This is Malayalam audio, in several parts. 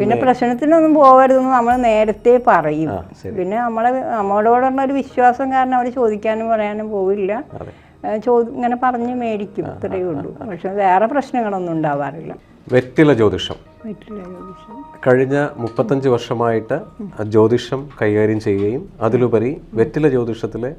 പിന്നെ പ്രശ്നത്തിനൊന്നും പോകരുതെന്ന് നമ്മൾ നേരത്തെ പറയും. പിന്നെ നമ്മളെ നമ്മളോടുള്ള ഒരു വിശ്വാസം കാരണം അവർ ചോദിക്കാനും പറയാനും പോവില്ല. അതെ. ഇങ്ങനെ പറഞ്ഞ് മേടിക്കും ഇത്രയേ ഉള്ളൂ. പക്ഷെ വേറെ പ്രശ്നങ്ങളൊന്നും ഉണ്ടാവാറില്ല. വെറ്റില ജ്യോതിഷം. കഴിഞ്ഞ മുപ്പത്തഞ്ച് വർഷമായിട്ട് ജ്യോതിഷം കൈകാര്യം ചെയ്യുകയും അതിലുപരി വെറ്റില ജ്യോതിഷത്തിലെ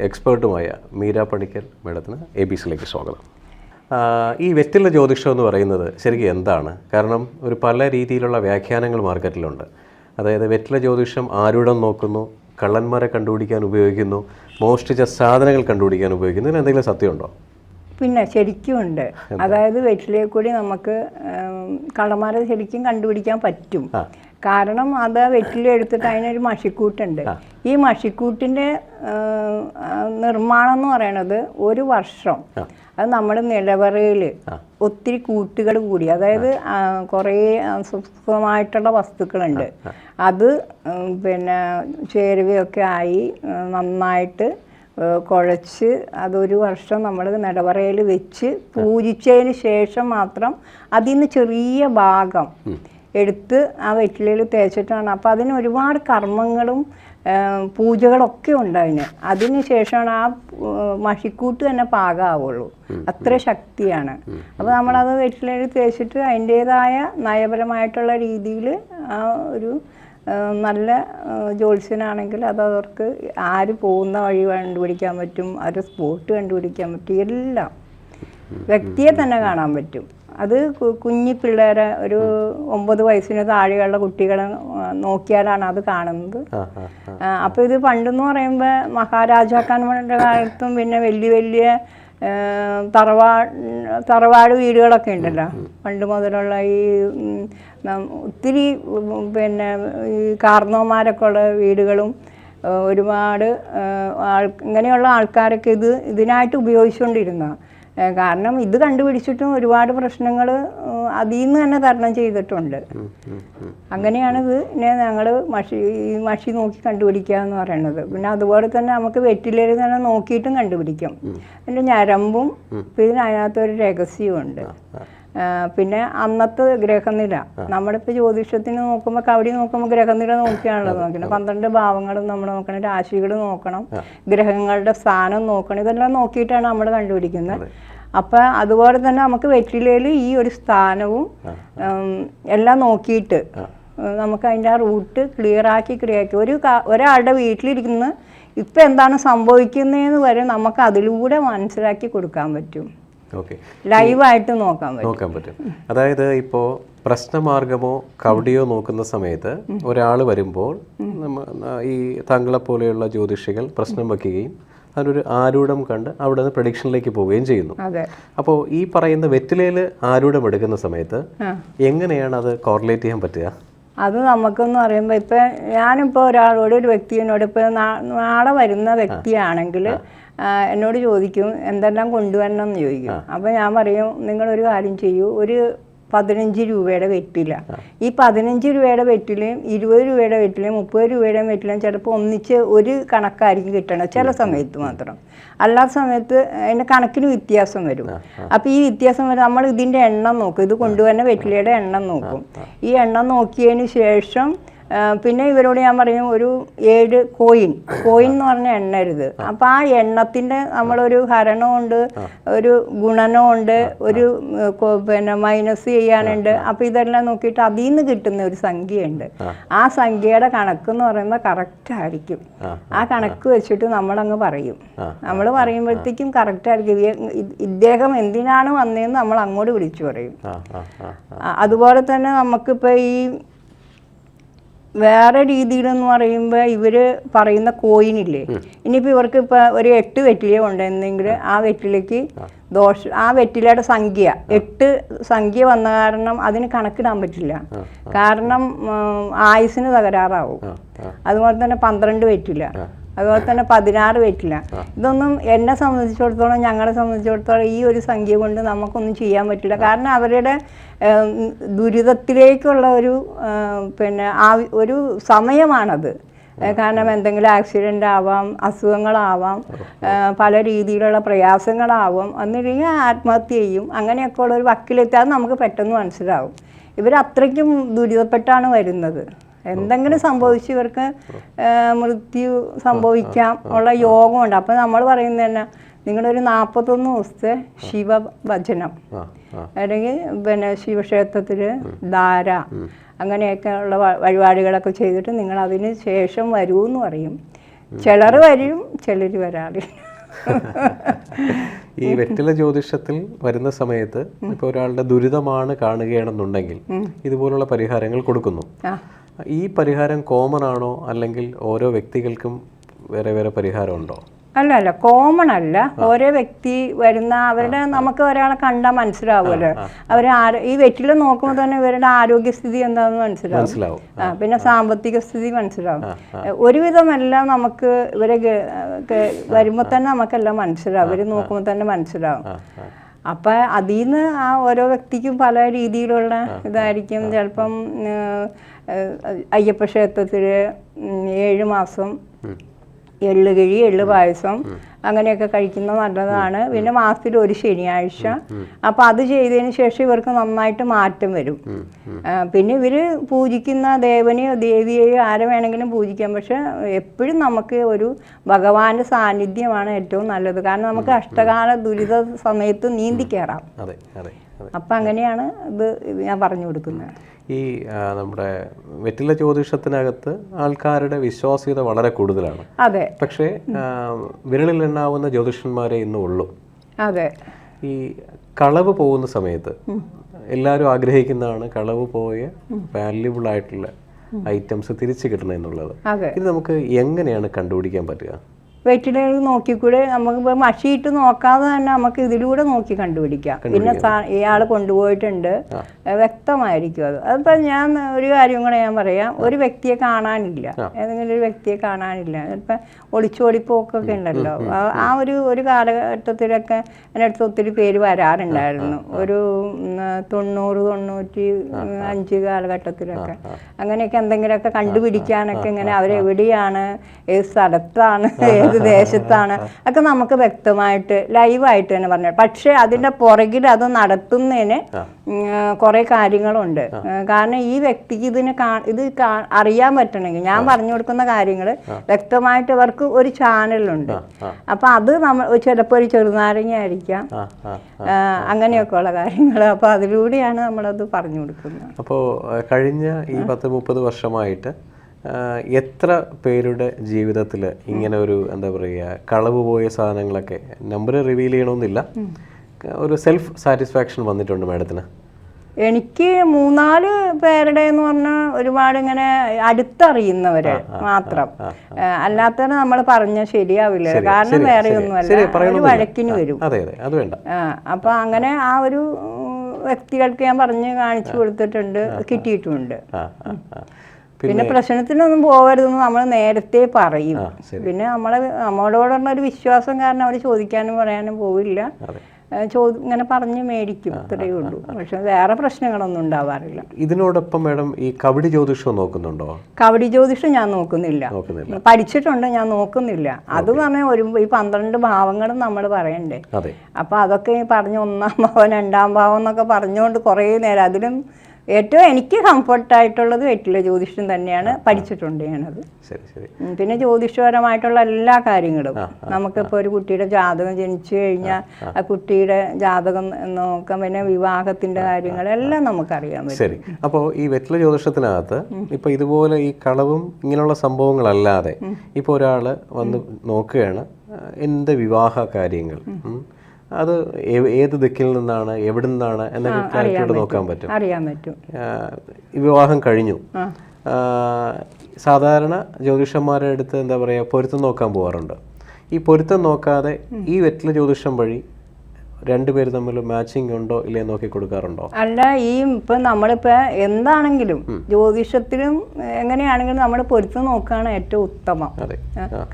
എക്സ്പേർട്ടുമായ മീര പണിക്കൽ മേഡത്തിന് എ ബി സിയിലേക്ക് സ്വാഗതം. ഈ വെറ്റില ജ്യോതിഷം എന്ന് പറയുന്നത് ശരിക്കും എന്താണ്? കാരണം ഒരു പല രീതിയിലുള്ള വ്യാഖ്യാനങ്ങൾ മാർക്കറ്റിലുണ്ട്. അതായത് വെറ്റില ജ്യോതിഷം ആരുടം നോക്കുന്നു? കള്ളന്മാരെ കണ്ടുപിടിക്കാൻ ഉപയോഗിക്കുന്നു? മോഷ്ടിച്ച സാധനങ്ങൾ കണ്ടുപിടിക്കാൻ ഉപയോഗിക്കുന്നു? ഇതിന് എന്തെങ്കിലും സത്യമുണ്ടോ? പിന്നെ ശരിക്കും ഉണ്ട്. അതായത് വെറ്റിലയിൽ കൂടി നമുക്ക് കള്ളന്മാരെ ശരിക്കും കണ്ടുപിടിക്കാൻ പറ്റും. കാരണം അത് വെറ്റില എടുത്തിട്ട് അതിനൊരു മഷിക്കൂട്ടുണ്ട്. ഈ മഷിക്കൂട്ടിന്റെ നിർമ്മാണം എന്ന് പറയണത് ഒരു വർഷം. അത് നമ്മുടെ നിലവറയിൽ ഒത്തിരി കൂട്ടുകൾ കൂടി അതായത് കുറേ സുഖമായിട്ടുള്ള വസ്തുക്കളുണ്ട്. അത് പിന്നെ ചേരുവയൊക്കെ ആയി നന്നായിട്ട് കുഴച്ച് അതൊരു വർഷം നമ്മൾ നിലവറയിൽ വെച്ച് പൂജിച്ചതിന് ശേഷം മാത്രം അതിൽ നിന്ന് ചെറിയ ഭാഗം എടുത്ത് ആ വെറ്റിലയിൽ തേച്ചിട്ടാണ്. അപ്പോൾ അതിന് ഒരുപാട് കർമ്മങ്ങളും പൂജകളൊക്കെ ഉണ്ട് അതിന്. അതിന് ശേഷമാണ് ആ മഷിക്കൂട്ട് തന്നെ പാകമാവുള്ളൂ അത്ര ശക്തിയാണ്. അപ്പോൾ നമ്മളത് വെറ്റിലയിൽ തേച്ചിട്ട് അതിന്റേതായ നയപരമായിട്ടുള്ള രീതിയിൽ ആ ഒരു നല്ല ജ്യോത്സ്യനാണെങ്കിൽ അത് അവർക്ക് ആര് പോകുന്ന വഴി കണ്ടുപിടിക്കാൻ പറ്റും അവരുടെ സ്പോട്ട് കണ്ടുപിടിക്കാൻ പറ്റും എല്ലാം വ്യക്തിയെ തന്നെ കാണാൻ പറ്റും. അത് കുഞ്ഞി പിള്ളേരെ ഒരു ഒമ്പത് വയസ്സിന് താഴെയുള്ള കുട്ടികളെ നോക്കിയാലാണ് അത് കാണുന്നത്. അപ്പോൾ ഇത് പണ്ടെന്ന് പറയുമ്പോൾ മഹാരാജാക്കന്മാരുടെ കാലത്തും പിന്നെ വലിയ വലിയ തറവാ തറവാട് വീടുകളൊക്കെ ഉണ്ടല്ലോ. പണ്ട് മുതലുള്ള ഈ ഒത്തിരി പിന്നെ ഈ കാർന്നോമാരൊക്കെ ഉള്ള വീടുകളും ഒരുപാട് ആൾ ഇങ്ങനെയുള്ള ആൾക്കാരൊക്കെ ഇത് ഇതിനായിട്ട് ഉപയോഗിച്ചുകൊണ്ടിരുന്ന കാരണം ഇത് കണ്ടുപിടിച്ചിട്ടും ഒരുപാട് പ്രശ്നങ്ങൾ അതിൽ നിന്ന് തന്നെ തരണം ചെയ്തിട്ടുണ്ട്. അങ്ങനെയാണ് ഇത് ഞങ്ങൾ മഷി ഈ മഷി നോക്കി കണ്ടുപിടിക്കുക എന്ന് പറയുന്നത്. പിന്നെ അതുപോലെ തന്നെ നമുക്ക് വെറ്റിലേര് തന്നെ നോക്കിയിട്ടും കണ്ടുപിടിക്കും. അതിന്റെ ഞരമ്പും പിന്നെ അതിനകത്തൊരു രഹസ്യമുണ്ട് പിന്നെ അന്നത്തെ ഗ്രഹനില. നമ്മളിപ്പോൾ ജ്യോതിഷത്തിന് നോക്കുമ്പോൾ കവടി നോക്കുമ്പോൾ ഗ്രഹനില നോക്കിയാണല്ലോ നോക്കുന്നത് പന്ത്രണ്ട് ഭാവങ്ങളും നമ്മൾ നോക്കണം. രാശികൾ നോക്കണം. ഗ്രഹങ്ങളുടെ സ്ഥാനം നോക്കണം. ഇതെല്ലാം നോക്കിയിട്ടാണ് നമ്മൾ കണ്ടുപിടിക്കുന്നത്. അപ്പം അതുപോലെ തന്നെ നമുക്ക് വെറ്റിലയിൽ ഈ ഒരു സ്ഥാനവും എല്ലാം നോക്കിയിട്ട് നമുക്ക് അതിന്റെ ആ റൂട്ട് ക്ലിയർ ആക്കി ക്ലിയർ ഒരു ഒരാളുടെ വീട്ടിലിരിക്കുന്ന ഇപ്പം എന്താണ് സംഭവിക്കുന്നതെന്ന് വരെ നമുക്ക് അതിലൂടെ മനസ്സിലാക്കി കൊടുക്കാൻ പറ്റും. ഓക്കെ. ലൈവായിട്ട് നോക്കാൻ പറ്റും. നോക്കാൻ പറ്റും. അതായത് ഇപ്പോൾ പ്രശ്നമാർഗമോ കവടിയോ നോക്കുന്ന സമയത്ത് ഒരാൾ വരുമ്പോൾ ഈ താങ്കളെ പോലെയുള്ള ജ്യോതിഷികൾ പ്രശ്നം വയ്ക്കുകയും അതിനൊരു ആരൂഢം കണ്ട് അവിടെ നിന്ന് പ്രഡിക്ഷനിലേക്ക് പോവുകയും ചെയ്യുന്നു. അപ്പോൾ ഈ പറയുന്ന വെറ്റിലയിൽ ആരൂഢം എടുക്കുന്ന സമയത്ത് എങ്ങനെയാണ് അത് കോറിലേറ്റ് ചെയ്യാൻ പറ്റുക? അത് നമുക്കെന്ന് പറയുമ്പോൾ ഇപ്പം ഞാനിപ്പോൾ ഒരാളോട് ഒരു വ്യക്തിയോട് ഇപ്പോൾ നാളെ വരുന്ന വ്യക്തിയാണെങ്കിൽ എന്നോട് ചോദിക്കും എന്തെല്ലാം കൊണ്ടുവരണം? എന്ന് ചോദിക്കും. അപ്പോൾ ഞാൻ പറയും നിങ്ങളൊരു കാര്യം ചെയ്യൂ ഒരു പതിനഞ്ച് രൂപയുടെ വെറ്റില. ഈ പതിനഞ്ച് രൂപയുടെ വെറ്റിലും ഇരുപത് രൂപയുടെ വെറ്റിലും മുപ്പത് രൂപയുടെ വെറ്റിലും ചിലപ്പോൾ ഒന്നിച്ച് ഒരു കണക്കായിരിക്കും കിട്ടണം ചില സമയത്ത് മാത്രം. അല്ലാത്ത സമയത്ത് അതിന്റെ കണക്കിന് വ്യത്യാസം വരും. അപ്പോൾ ഈ വ്യത്യാസം വരും. നമ്മൾ ഇതിന്റെ എണ്ണം നോക്കും. ഇത് കൊണ്ടുവരുന്ന വെറ്റിലയുടെ എണ്ണം നോക്കും. ഈ എണ്ണം നോക്കിയതിന് ശേഷം പിന്നെ ഇവരോട് ഞാൻ പറയും ഒരു ഏഴ് കോയിൻ കോയിൻ എന്ന് പറഞ്ഞ എണ്ണരുത്. അപ്പം ആ എണ്ണത്തിന്റെ നമ്മളൊരു ഹരണമുണ്ട് ഒരു ഗുണനമുണ്ട് ഒരു പിന്നെ മൈനസ് ചെയ്യാനുണ്ട്. അപ്പം ഇതെല്ലാം നോക്കിയിട്ട് അതിൽ നിന്ന് കിട്ടുന്ന ഒരു സംഖ്യയുണ്ട്. ആ സംഖ്യയുടെ കണക്ക് എന്ന് പറയുമ്പോൾ കറക്റ്റ് ആയിരിക്കും. ആ കണക്ക് വെച്ചിട്ട് നമ്മളങ്ങ് പറയും. നമ്മൾ പറയുമ്പോഴത്തേക്കും കറക്റ്റ് ആയിരിക്കും. ഇദ്ദേഹം എന്തിനാണ് വന്നതെന്ന് നമ്മൾ അങ്ങോട്ട് വിളിച്ചു പറയും. അതുപോലെ തന്നെ നമുക്കിപ്പോൾ ഈ വേറെ രീതിയിലെന്ന് പറയുമ്പോൾ ഇവർ പറയുന്ന കോയിനില്ലേ ഇനിയിപ്പോൾ ഇവർക്ക് ഇപ്പോൾ ഒരു എട്ട് വെറ്റില ഉണ്ടെന്നെങ്കിൽ ആ. വെറ്റിലയ്ക്ക് ദോഷ ആ വെറ്റിലയുടെ സംഖ്യ എട്ട് സംഖ്യ വന്ന കാരണം അതിന് കണക്കിടാൻ പറ്റില്ല. കാരണം ആയുസിന് തകരാറാവും. അതുപോലെ തന്നെ പന്ത്രണ്ട് വെറ്റില. അതുപോലെ തന്നെ പതിനാറ് വെറ്റില ഇതൊന്നും എന്നെ സംബന്ധിച്ചിടത്തോളം ഞങ്ങളെ സംബന്ധിച്ചിടത്തോളം ഈ ഒരു സംഖ്യ കൊണ്ട് നമുക്കൊന്നും ചെയ്യാൻ പറ്റില്ല. കാരണം അവരുടെ ദുരിതത്തിലേക്കുള്ള ഒരു പിന്നെ ആ ഒരു സമയമാണത്. കാരണം എന്തെങ്കിലും ആക്സിഡന്റ് ആവാം അസുഖങ്ങളാവാം പല രീതിയിലുള്ള പ്രയാസങ്ങളാവാം എന്നില്ലെങ്കിൽ ആത്മഹത്യ ചെയ്യും. അങ്ങനെയൊക്കെ ഉള്ള ഒരു വക്കിലെത്തി അത് നമുക്ക് പെട്ടെന്ന് മനസ്സിലാവും. ഇവർ അത്രയ്ക്കും ദുരിതപ്പെട്ടാണ് വരുന്നത്. എന്തെങ്കിലും സംഭവിച്ച് ഇവർക്ക് മൃത്യു സംഭവിക്കാം ഉള്ള യോഗമുണ്ട്. അപ്പം നമ്മൾ പറയുന്നത് തന്നെ നിങ്ങളൊരു നാൽപ്പത്തൊന്ന് ദിവസത്തെ ശിവഭജനം. അല്ലെങ്കിൽ പിന്നെ ശിവക്ഷേത്രത്തിൽ ധാര അങ്ങനെയൊക്കെ ഉള്ള വഴിപാടുകളൊക്കെ ചെയ്തിട്ട് നിങ്ങൾ അതിന് ശേഷം വരൂ എന്ന് പറയും ചിലർ വരും ചിലർ വരാറില്ല. ഈ വെറ്റില ജ്യോതിഷത്തിൽ വരുന്ന സമയത്ത് ഇപ്പോൾ ഒരാളുടെ ദുരിതമാണ് കാണുകയാണെന്നുണ്ടെങ്കിൽ ഇതുപോലുള്ള പരിഹാരങ്ങൾ കൊടുക്കുന്നു. ഈ പരിഹാരം കോമൺ ആണോ? അല്ലെങ്കിൽ ഓരോ വ്യക്തികൾക്കും വേറെ വേറെ പരിഹാരം ഉണ്ടോ അല്ല അല്ല. കോമൺ അല്ല. ഓരോ വ്യക്തി വരുന്ന അവരുടെ നമുക്ക് ഒരാളെ കണ്ടാൽ മനസ്സിലാവുമല്ലോ. അവർ ഈ വെറ്റിൽ നോക്കുമ്പോൾ തന്നെ ഇവരുടെ ആരോഗ്യസ്ഥിതി എന്താണെന്ന് മനസ്സിലാവും. പിന്നെ സാമ്പത്തിക സ്ഥിതി മനസ്സിലാവും. ഒരുവിധമെല്ലാം നമുക്ക് ഇവരെ വരുമ്പോൾ തന്നെ നമുക്കെല്ലാം മനസ്സിലാവും. ഇവർ നോക്കുമ്പോൾ തന്നെ മനസ്സിലാവും. അപ്പം അതിൽ നിന്ന് ആ ഓരോ വ്യക്തിക്കും പല രീതിയിലുള്ള ഇതായിരിക്കും. ചിലപ്പം അയ്യപ്പ ക്ഷേത്രത്തിൽ ഏഴ് മാസം എള്ള് കിഴി എള്ള് പായസം അങ്ങനെയൊക്കെ കഴിക്കുന്നത് നല്ലതാണ്. പിന്നെ മാസത്തിൽ ഒരു ശനിയാഴ്ച. അപ്പം അത് ചെയ്തതിന് ശേഷം ഇവർക്ക് നന്നായിട്ട് മാറ്റം വരും. പിന്നെ ഇവർ പൂജിക്കുന്ന ദേവനെയോ ദേവിയെയോ ആരെ വേണമെങ്കിലും പൂജിക്കാം. പക്ഷെ എപ്പോഴും നമുക്ക് ഒരു ഭഗവാന്റെ സാന്നിധ്യമാണ് ഏറ്റവും നല്ലത്. കാരണം നമുക്ക് അഷ്ടകാല ദുരിത സമയത്ത് നീന്തി കയറാം അപ്പം അങ്ങനെയാണ് ഇത് ഞാൻ പറഞ്ഞു കൊടുക്കുന്നത്. ഈ നമ്മുടെ വെറ്റില ജ്യോതിഷത്തിനകത്ത് ആൾക്കാരുടെ വിശ്വാസ്യത വളരെ കൂടുതലാണ്. അതെ. പക്ഷേ വിരളിൽ ഉണ്ടാവുന്ന ജ്യോതിഷന്മാരെ ഇന്നും ഉള്ളൂ. അതെ. ഈ കളവ് പോകുന്ന സമയത്ത് എല്ലാവരും ആഗ്രഹിക്കുന്നതാണ് കളവ് പോയ വാല്യുബിൾ ആയിട്ടുള്ള ഐറ്റംസ് തിരിച്ചു കിട്ടണം എന്നുള്ളത്. ഇത് നമുക്ക് എങ്ങനെയാണ് കണ്ടുപിടിക്കാൻ പറ്റുക? വെറ്റിലകൾ നോക്കിക്കൂടെ നമുക്ക് ഇപ്പൊ മഷിയിട്ട് നോക്കാതെ തന്നെ നമുക്ക് ഇതിലൂടെ നോക്കി കണ്ടുപിടിക്കാം. പിന്നെ ഇയാൾ കൊണ്ടുപോയിട്ടുണ്ട്. വ്യക്തമായിരിക്കും അത്. അതിപ്പോൾ ഞാൻ ഒരു കാര്യം കൂടെ ഞാൻ പറയാം. ഒരു വ്യക്തിയെ കാണാനില്ല. ഏതെങ്കിലും ഒരു വ്യക്തിയെ കാണാനില്ല. ചിലപ്പോൾ ഒളിച്ചോടിപ്പോക്കൊക്കെ ഉണ്ടല്ലോ. ആ- ഒരു ഒരു കാലഘട്ടത്തിലൊക്കെ എന്റെ അടുത്ത് ഒത്തിരി പേര് വരാറുണ്ടായിരുന്നു. ഒരു തൊണ്ണൂറ് തൊണ്ണൂറ്റി അഞ്ച് കാലഘട്ടത്തിലൊക്കെ. അങ്ങനെയൊക്കെ എന്തെങ്കിലുമൊക്കെ കണ്ടുപിടിക്കാനൊക്കെ ഇങ്ങനെ അവരെവിടെയാണ്? ഏത് സ്ഥലത്താണ്? ഏത് ദേശത്താണ്. ഒക്കെ നമുക്ക് വ്യക്തമായിട്ട് ലൈവായിട്ട് തന്നെ പറഞ്ഞു പക്ഷേ അതിന്റെ പുറകിൽ അത് നടത്തുന്നതിന് കുറേ കാര്യങ്ങളുണ്ട്. കാരണം ഈ വ്യക്തിക്ക് ഇതിന് കാ ഇത് അറിയാൻ പറ്റണമെങ്കിൽ ഞാൻ പറഞ്ഞു കൊടുക്കുന്ന കാര്യങ്ങൾ വ്യക്തമായിട്ട് ഇവർക്ക് ഒരു ചാനലുണ്ട്. അപ്പം അത് നമ്മൾ ചിലപ്പോൾ ഒരു ചെറുനാരങ്ങ ആയിരിക്കാം. അങ്ങനെയൊക്കെ ഉള്ള കാര്യങ്ങൾ. അപ്പോൾ അതിലൂടെയാണ് നമ്മളത് പറഞ്ഞു കൊടുക്കുന്നത്. അപ്പോൾ കഴിഞ്ഞ ഈ പത്ത് മുപ്പത് വർഷമായിട്ട് എത്ര പേരുടെ ജീവിതത്തിൽ ഇങ്ങനെ ഒരു എന്താ പറയുക കളവ് പോയ സാധനങ്ങളൊക്കെ നമ്പർ റിവീൽ ചെയ്യണമെന്നില്ല ഒരു സെൽഫ് സാറ്റിസ്ഫാക്ഷൻ വന്നിട്ടുണ്ട് മാഡത്തിന്. എനിക്ക് മൂന്നാൽ പേരുടെ എന്ന് പറഞ്ഞാൽ ഒരുപാട് ഇങ്ങനെ അടുത്തറിയുന്നവര് മാത്രം. അല്ലാത്തവരെ നമ്മൾ പറഞ്ഞ ശരിയാവില്ല. കാരണം വേറെ ഒന്നുമല്ല. വഴക്കിന് വരും. അപ്പൊ അങ്ങനെ ആ ഒരു വ്യക്തികൾക്ക് ഞാൻ പറഞ്ഞ് കാണിച്ചു കൊടുത്തിട്ടുണ്ട് കിട്ടിയിട്ടുമുണ്ട് ആ. പിന്നെ പ്രശ്നത്തിനൊന്നും പോകരുതെന്ന് നമ്മൾ നേരത്തെ പറയും. പിന്നെ നമ്മളെ നമ്മളോടുള്ള ഒരു വിശ്വാസം കാരണം അവർ ചോദിക്കാനും പറയാനും പോവില്ല. ഇങ്ങനെ പറഞ്ഞ് മേടിക്കും ഇത്രയേ ഉള്ളൂ. പക്ഷെ വേറെ പ്രശ്നങ്ങളൊന്നും ഉണ്ടാവാറില്ല. ഇതിനോടൊപ്പം മാഡം ഈ കവടി ജ്യോതിഷം നോക്കുന്നുണ്ടോ? കവടി ജ്യോതിഷം ഞാൻ നോക്കുന്നില്ല. പഠിച്ചിട്ടുണ്ട് ഞാൻ നോക്കുന്നില്ല. അത് പറഞ്ഞാൽ ഒരു ഈ പന്ത്രണ്ട് ഭാവങ്ങളും നമ്മൾ പറയണ്ടേ. അപ്പൊ അതൊക്കെ പറഞ്ഞ് ഒന്നാം ഭാവം രണ്ടാം ഭാവം എന്നൊക്കെ പറഞ്ഞുകൊണ്ട് കുറേ നേരം അതിലും ഏറ്റവും എനിക്ക് കംഫർട്ടായിട്ടുള്ളത് വെറ്റില ജ്യോതിഷം തന്നെയാണ് പഠിച്ചിട്ടുണ്ട് ഞാനത്. പിന്നെ ജ്യോതിഷപരമായിട്ടുള്ള എല്ലാ കാര്യങ്ങളും. നമുക്കിപ്പോൾ ഒരു കുട്ടിയുടെ ജാതകം ജനിച്ചു കഴിഞ്ഞാൽ ആ കുട്ടിയുടെ ജാതകം നോക്കാം പിന്നെ വിവാഹത്തിന്റെ കാര്യങ്ങളെല്ലാം നമുക്കറിയാൻ പറ്റും. ശരി. അപ്പോൾ ഈ വെറ്റില ജ്യോതിഷത്തിനകത്ത് ഇപ്പൊ ഇതുപോലെ ഈ കളവും ഇങ്ങനെയുള്ള സംഭവങ്ങളല്ലാതെ ഇപ്പോൾ ഒരാൾ വന്ന് നോക്കുകയാണ് എന്റെ വിവാഹ കാര്യങ്ങൾ. അത് ഏത് ദിക്കിൽ നിന്നാണ് എവിടെ നിന്നാണ് എന്നൊക്കെ ക്ലാരിറ്റിയോട് നോക്കാൻ പറ്റും അറിയാൻ പറ്റും. വിവാഹം കഴിഞ്ഞു. സാധാരണ ജ്യോതിഷന്മാരെ അടുത്ത് എന്താ പറയുക പൊരുത്തം നോക്കാൻ പോകാറുണ്ട് ഈ പൊരുത്തം നോക്കാതെ ഈ വെറ്റില ജ്യോതിഷം വഴി രണ്ടുപേര് തമ്മിൽ മാച്ചിങ് ഉണ്ടോ ഇല്ലേ നോക്കി കൊടുക്കാറുണ്ടോ? അല്ല ഈ ഇപ്പം നമ്മളിപ്പോ എന്താണെങ്കിലും ജ്യോതിഷത്തിലും എങ്ങനെയാണെങ്കിലും നമ്മൾ പൊരുത്തം നോക്കുകയാണ് ഏറ്റവും ഉത്തമം.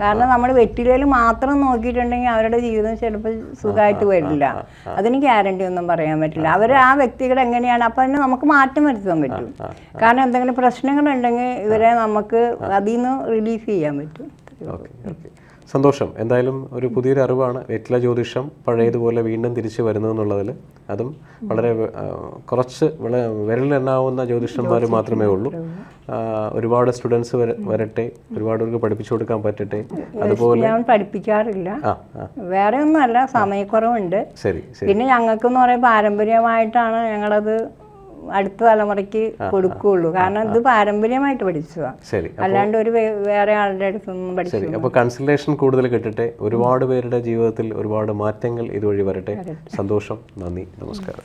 കാരണം നമ്മൾ വെറ്റിലയിൽ മാത്രം നോക്കിയിട്ടുണ്ടെങ്കിൽ അവരുടെ ജീവിതം ചിലപ്പോൾ സുഖമായിട്ട് വരില്ല. അതിന് ഗ്യാരണ്ടി ഒന്നും പറയാൻ പറ്റില്ല. അവർ ആ. വ്യക്തികൾ എങ്ങനെയാണ്? അപ്പം അതിന് നമുക്ക് മാറ്റം വരുത്താൻ പറ്റും. കാരണം എന്തെങ്കിലും പ്രശ്നങ്ങളുണ്ടെങ്കിൽ ഇവരെ നമുക്ക് അതിൽ നിന്ന് റിലീഫ് ചെയ്യാൻ പറ്റും. Okay okay. സന്തോഷം. എന്തായാലും ഒരു പുതിയൊരു അറിവാണ്. വെറ്റില ജ്യോതിഷം പഴയതുപോലെ വീണ്ടും തിരിച്ചു വരുന്നു എന്നുള്ളതിൽ അതും വളരെ കുറച്ച് വിരലിലെണ്ണാവുന്ന ജ്യോതിഷന്മാർ മാത്രമേ ഉള്ളൂ. ഒരുപാട് സ്റ്റുഡൻസ് വരട്ടെ. ഒരുപാട് പേർക്ക് പഠിപ്പിച്ചു കൊടുക്കാൻ പറ്റട്ടെ. അതുപോലെ ഞാൻ പഠിപ്പിക്കാറില്ല. വേറെ ഒന്നും അല്ല ഒന്നുമല്ല സമയക്കുറവുണ്ട്. ശരി പിന്നെ ഞങ്ങൾക്കെന്ന് പറയാൻ പാരമ്പര്യമായിട്ടാണ് ഞങ്ങളത് അടുത്ത തലമുറയ്ക്ക് കൊടുക്കുകയുള്ളൂ. കാരണം ഇത് പാരമ്പര്യമായിട്ട് പഠിച്ചതാണ് ശരി. അല്ലാണ്ട് ഒരു വേറെ ആളുടെ അടുത്തൊന്നും പഠിച്ചു ശരി. അപ്പോൾ കൺസൾട്ടേഷൻ കൂടുതൽ കിട്ടട്ടെ. ഒരുപാട് പേരുടെ ജീവിതത്തിൽ ഒരുപാട് മാറ്റങ്ങൾ ഇതുവഴി വരട്ടെ. സന്തോഷം. നന്ദി. നമസ്കാരം.